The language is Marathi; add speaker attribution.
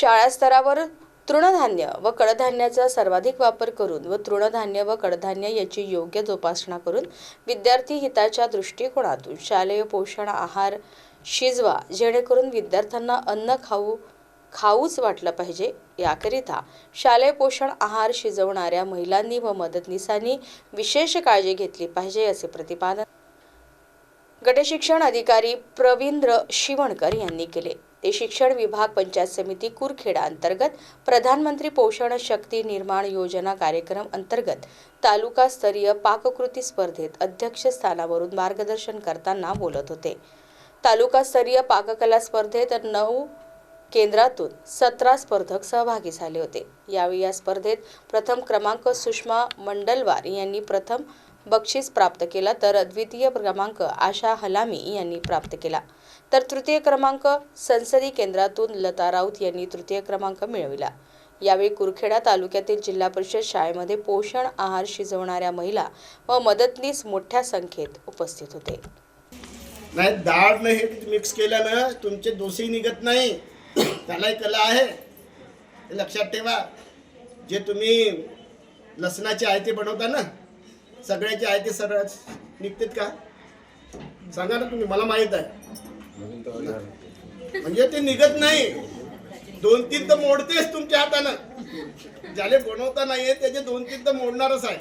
Speaker 1: शाळा स्तरावर तृणधान्य व कडधान्याचा सर्वाधिक वापर करून व तृणधान्य व कडधान्य याची योग्य जोपासना करून विद्यार्थी हिताच्या दृष्टिकोनातून शालेय पोषण आहार शिजवा जेणेकरून विद्यार्थ्यांना अन्न खाऊ खाऊच वाटलं पाहिजे. याकरिता शालेय पोषण आहार शिजवणाऱ्या महिलांनी व मदतनीसांनी विशेष काळजी घेतली पाहिजे असे प्रतिपादन गटशिक्षण अधिकारी प्रवींद्र शिवणकर यांनी केले. ते शिक्षण विभाग पंचायत समिती कुरखेडा अंतर्गत प्रधानमंत्री पोषण शक्ती निर्माण योजना कार्यक्रम अंतर्गत तालुकास्तरीय पाककृती स्पर्धेत अध्यक्षस्थानावरून मार्गदर्शन करताना बोलत होते. तालुकास्तरीय पाककला स्पर्धेत नऊ केंद्रातून सतरा स्पर्धक सहभागी झाले होते. यावेळी या स्पर्धेत प्रथम क्रमांक सुषमा मंडलवार यांनी प्रथम बक्षीस प्राप्त केला तर द्वितीय क्रमांक आशा हलामी यांनी प्राप्त केला. तर तृतीय क्रमांक संसदी केंद्रातून लता राऊत यांनी तृतीय क्रमांक मिळविला. यावेळी कुरखेडा तालुक्यातील जिल्हा परिषद शाळेमध्ये पोषण आहार शिजवणाऱ्या महिला व मदतनीस मोठ्या संख्येत उपस्थित होते.
Speaker 2: नाही डाळ हे मिक्स केल्यानं तुमचे दोषही निघत नाही. त्यालाही कला आहे. लक्षात ठेवा. जे तुम्ही लसणाचे आयते बनवता ना सगळ्याचे आयते सरळ निघतात का? सांगा ना तुम्ही मला माहीत आहे. म्हणजे ते निघत नाही. दोन तीन तर मोडतेच तुमच्या हातानं. ज्याने बनवता नाहीये त्याचे दोन तीन तर मोडणारच आहे.